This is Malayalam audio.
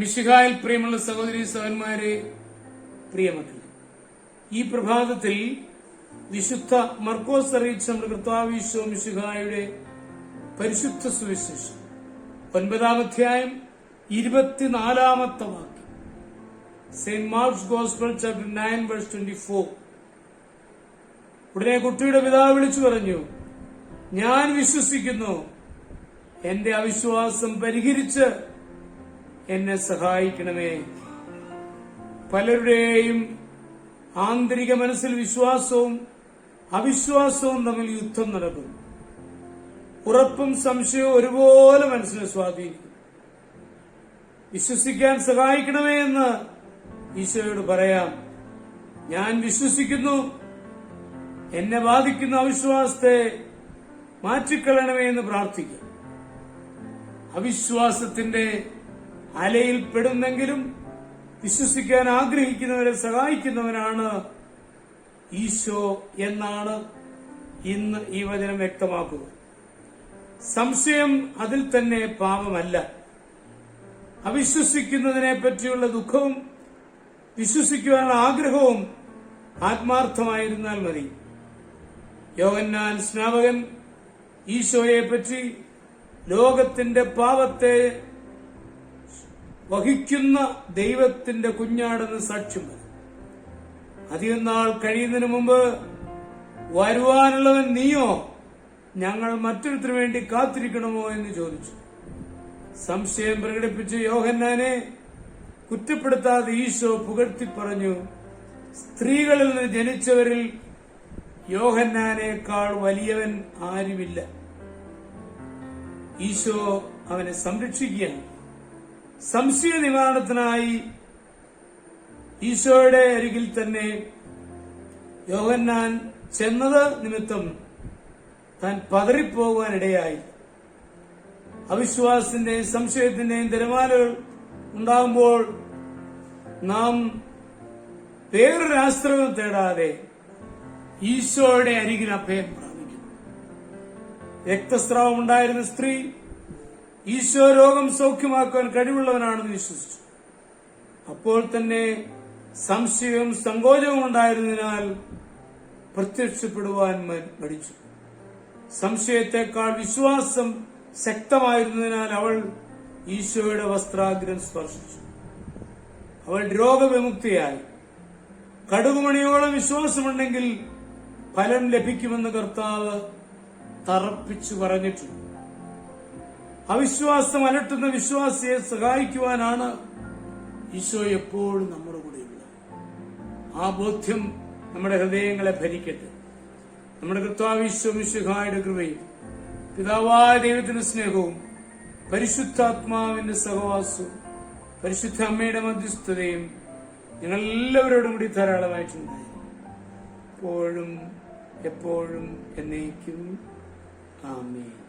മിശിഹായിൽ പ്രിയമുള്ള സഹോദരി സഹന്മാരെ പ്രിയമക്കൾ ഈ പ്രഭാതത്തിൽ വിശുദ്ധ മർക്കോസ് അറിയിച്ച നമ്മുടെ മിശിഹായുടെ പരിശുദ്ധ സുവിശേഷം ഒൻപതാം അധ്യായം ഇരുപത്തിനാലാമത്തെ വാക്യം. Saint Mark's gospel chapter nine verse twenty four. ഉടനെ കുട്ടിയുടെ പിതാവ് വിളിച്ചു പറഞ്ഞു ഞാൻ വിശ്വസിക്കുന്നു. എന്റെ അവിശ്വാസം പരിഹരിച്ച് എന്നെ സഹായിക്കണമേ. പലരുടെയും ആന്തരിക മനസ്സിൽ വിശ്വാസവും അവിശ്വാസവും തമ്മിൽ യുദ്ധം നടക്കും. ഉറപ്പും സംശയവും ഒരുപോലെ മനസ്സിനെ സ്വാധീനിക്കും. വിശ്വസിക്കാൻ സഹായിക്കണമേ എന്ന് ഈശോയോട് പറയാം. ഞാൻ വിശ്വസിക്കുന്നു. എന്നെ ബാധിക്കുന്ന അവിശ്വാസത്തെ മാറ്റിക്കളയണമേ എന്ന് പ്രാർത്ഥിക്കാം. അവിശ്വാസത്തിന്റെ അലയിൽ പെടുന്നെങ്കിലും വിശ്വസിക്കാൻ ആഗ്രഹിക്കുന്നവരെ സഹായിക്കുന്നവനാണ് ഈശോ എന്നാണ് ഇന്ന് ഈ വചനം വ്യക്തമാക്കുക. സംശയം അതിൽ തന്നെ പാപമല്ല. അവിശ്വസിക്കുന്നതിനെ പറ്റിയുള്ള ദുഃഖവും വിശ്വസിക്കുവാനുള്ള ആഗ്രഹവും ആത്മാർത്ഥമായിരുന്നാൽ മതി. യോഗന്നാൻ സ്നാപകൻ ഈശോയെ പറ്റി ലോകത്തിന്റെ പാപത്തെ വഹിക്കുന്ന ദൈവത്തിന്റെ കുഞ്ഞാടെന്ന് സാക്ഷ്യം വരും. അധികം നാൾ കഴിയുന്നതിന് മുമ്പ് വരുവാനുള്ളവൻ നീയോ ഞങ്ങൾ മറ്റൊരുത്തിനു വേണ്ടി കാത്തിരിക്കണമോ എന്ന് ചോദിച്ചു. സംശയം പ്രകടിപ്പിച്ച് യോഹന്നാനെ കുറ്റപ്പെടുത്താതെ ഈശോ പുകഴ്ത്തി പറഞ്ഞു സ്ത്രീകളിൽ നിന്ന് ജനിച്ചവരിൽ യോഹന്നാനേക്കാൾ വലിയവൻ ആരുമില്ല. ഈശോ അവനെ സംരക്ഷിക്കുകയാണ്. സംശയ നിവാരണത്തിനായി ഈശോയുടെ അരികിൽ തന്നെ യോഹന്നാൻ ചെന്നത് നിമിത്തം താൻ പതറിപ്പോകാനിടയായി. അവിശ്വാസത്തിന്റെയും സംശയത്തിന്റെയും തിരമാലകൾ ഉണ്ടാകുമ്പോൾ നാം വേറൊരു തേടാതെ ഈശോയുടെ അരികിൽ അഭയം പ്രാപിക്കും. രക്തസ്രാവം ഉണ്ടായിരുന്ന സ്ത്രീ ഈശോ രോഗം സൗഖ്യമാക്കാൻ കഴിവുള്ളവനാണെന്ന് വിശ്വസിച്ചു. അപ്പോൾ തന്നെ സംശയവും സങ്കോചവും ഉണ്ടായിരുന്നതിനാൽ പ്രത്യക്ഷപ്പെടുവാൻ പഠിച്ചു. സംശയത്തെക്കാൾ വിശ്വാസം ശക്തമായിരുന്നതിനാൽ അവൾ ഈശോയുടെ വസ്ത്രാഗ്രം സ്പർശിച്ചു. അവൾ രോഗവിമുക്തിയായി. കടുകുമണിയോളം വിശ്വാസമുണ്ടെങ്കിൽ ഫലം ലഭിക്കുമെന്ന് കർത്താവ് തറപ്പിച്ചു പറഞ്ഞിട്ടുണ്ട്. അവിശ്വാസം അലട്ടുന്ന വിശ്വാസിയെ സഹായിക്കുവാനാണ് ഈശോ എപ്പോഴും നമ്മുടെ കൂടെയുള്ളത്. ആ ബോധ്യം നമ്മുടെ ഹൃദയങ്ങളെ ഭരിക്കട്ടെ. നമ്മുടെ കൃത്വാവിശ്വം ഈശോ മിശുഹായുടെ കൃപയും പിതാവായ ദൈവത്തിന്റെ സ്നേഹവും പരിശുദ്ധാത്മാവിന്റെ സഹവാസവും പരിശുദ്ധ അമ്മയുടെ മധ്യസ്ഥതയും ഞങ്ങൾ എല്ലാവരോടും കൂടി ധാരാളമായിട്ടുണ്ടായി. എപ്പോഴും എപ്പോഴും എന്നേക്കും. ആമേൻ.